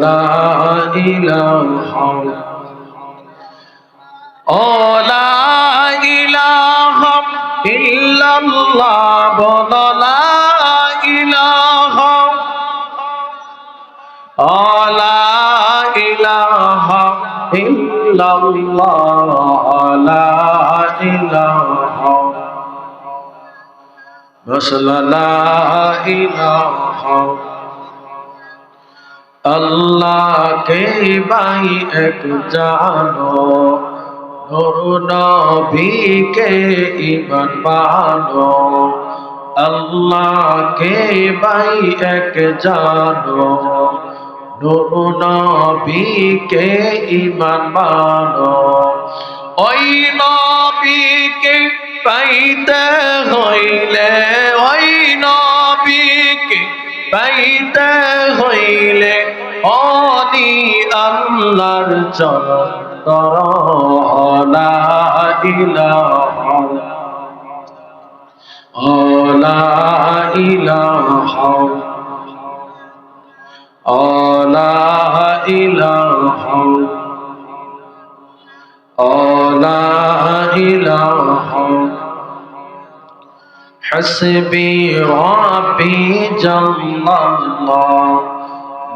لا إله لا إله إلا الله بل لا إله لا إله إلا الله لا إله مثل لا إله আল্লাহকে বাই এক জানো, নুর নবীকে ইমান বানো আল্লাহকে বাই এক জানো, নুর নবীকে ইমান বানো ওই নবীকে পাইতে হইলে, ওই নবীকে পাইতে হইলে অনি আল্লাহর চরণ তরলা ইলাহা অলা ইলাহা অলা ইলাহা অলা ইলাহা حسبي ربي جل الله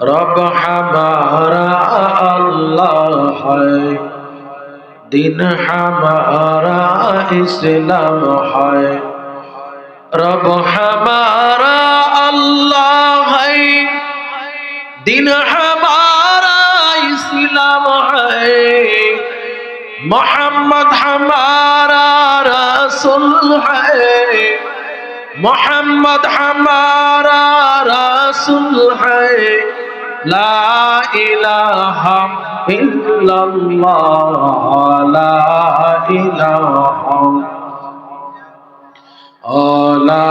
রব হামারা আল্লাহ হয় দিন হামারা ইসলাম হয় রব হামারা আল্লাহ হাই দিন ইসলাম হাই মোহাম্মদ হামারা রসুল হাই মোহাম্মদ হামারা রসুল লা ইলাহা ইল্লাল্লাহ, লা ইলাহা। ও লা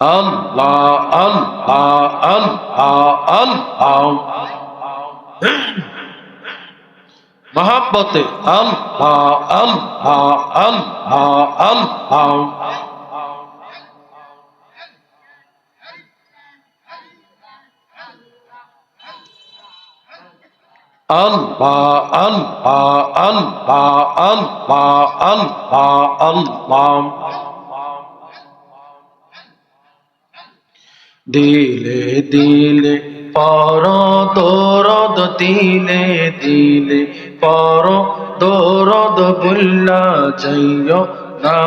আল্লাহ আল্লাহ আল্লাহ আল্লাহ মহাব্বতে আল্লাহ আল্লাহ আল্লাহ আল্লাহ আল্লাহ আল্লাহ আল্লাহ আল্লাহ আল্লাহ আল্লাহ দিলে দিলে পর দরদ দিলে দিলে পর দরদ বুল্লা যাইও না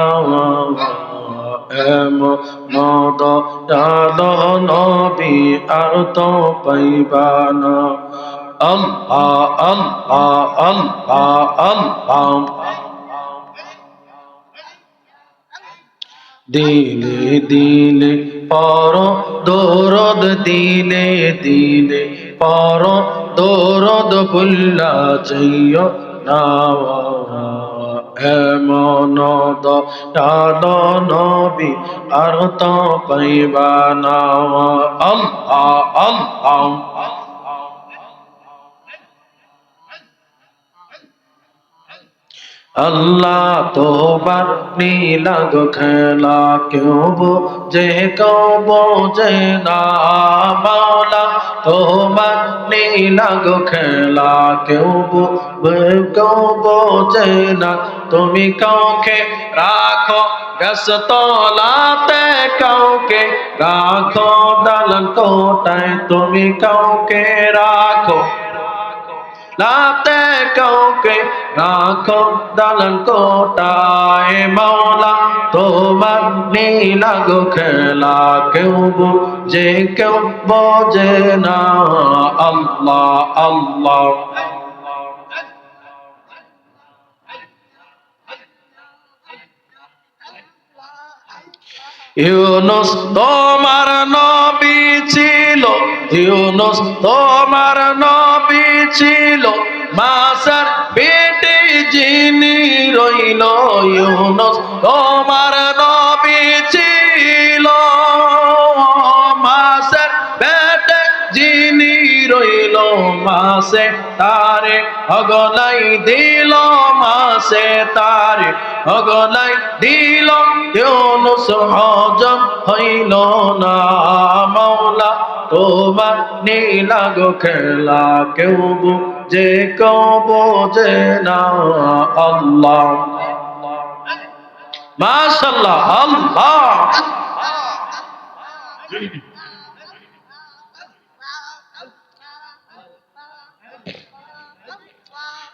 এম নদ ডাল নবী আর তো পাইবা না। আল্লাহ আল্লাহ আল্লাহ আল্লাহ দিলে দিলে পর দৌরদ দিলে দিলে পর দৌরদ বুল্লা চাইয় না এমন ডাল নবী আর তো পাইবা না। আল্লাহ আল্লাহ। আল্লাহ তোবার নীলাগ খেলা, কেউ বোঝে কেউ বোঝে না। মাওলা তোমার নীলাগ খেলা, কেউ কেউ বোঝে না। তুমি কাউকে রাখো গাছ তলাতে কাউকে রাখো দালান কোটায়। তুমি কাউকে রাখো লাতে কাউকে রাখো দালান কোটায় মাওলা, তোমার নীলা গো খেলা কেউ যে কেউ বোঝে না। আল্লাহ আল্লাহ। ইউনুস তোমার নবী ছিল, ইউনুস তোমার নবী ছিল, মাসার মাসে তারে অগলাই দিল মাসে তারে অগলাই দিল ইউনুস হজম হইল না। মাওলা, তোমার নীলা গো খেলা কেউ যে কেউ বোঝে না। আল্লাহ মাশাল্লাহ আল্লাহ।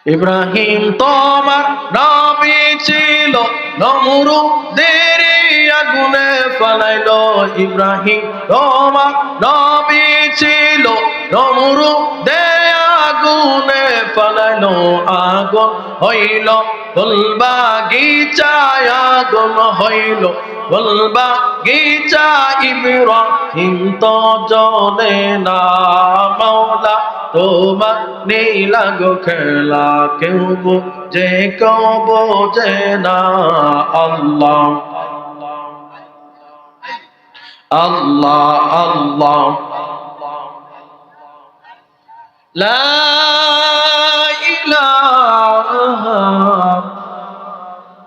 ইব্রাহিম তোমার নবী ছিল নমরু দেরি আগুনে ফলাইল। ইব্রাহিম তোমার নবী ছিল নমরু দে আগুনে ফলাইল। আগুন হইল বলবা গিচায় আগুন হইল। বলবা গিচা ইব্রাহিম তো জলে না তোমার নীলা গো খেলা কেউ যে কেউ বোঝে না আল্লাহ। আল্লাহ আল্লাহ। ইলাহা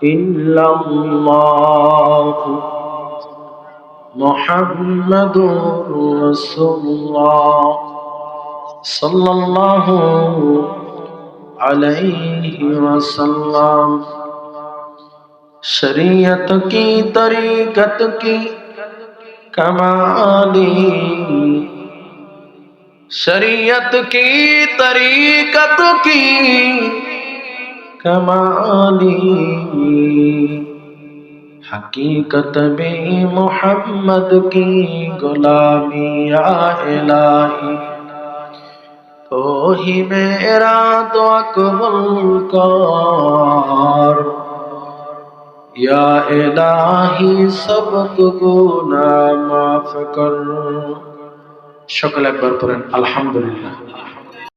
ইল্লাল্লাহ। صلى الله عليه وسلم شریعت کی طریقت کی کمالی شریعت کی طریقت کی کمالی حقیقت بھی محمد کی غلامی یا الہی تو ہی میرا تو اکمل کار یا الہی سب کو گناہ معاف کر شکل اکبر پرن الحمدللہ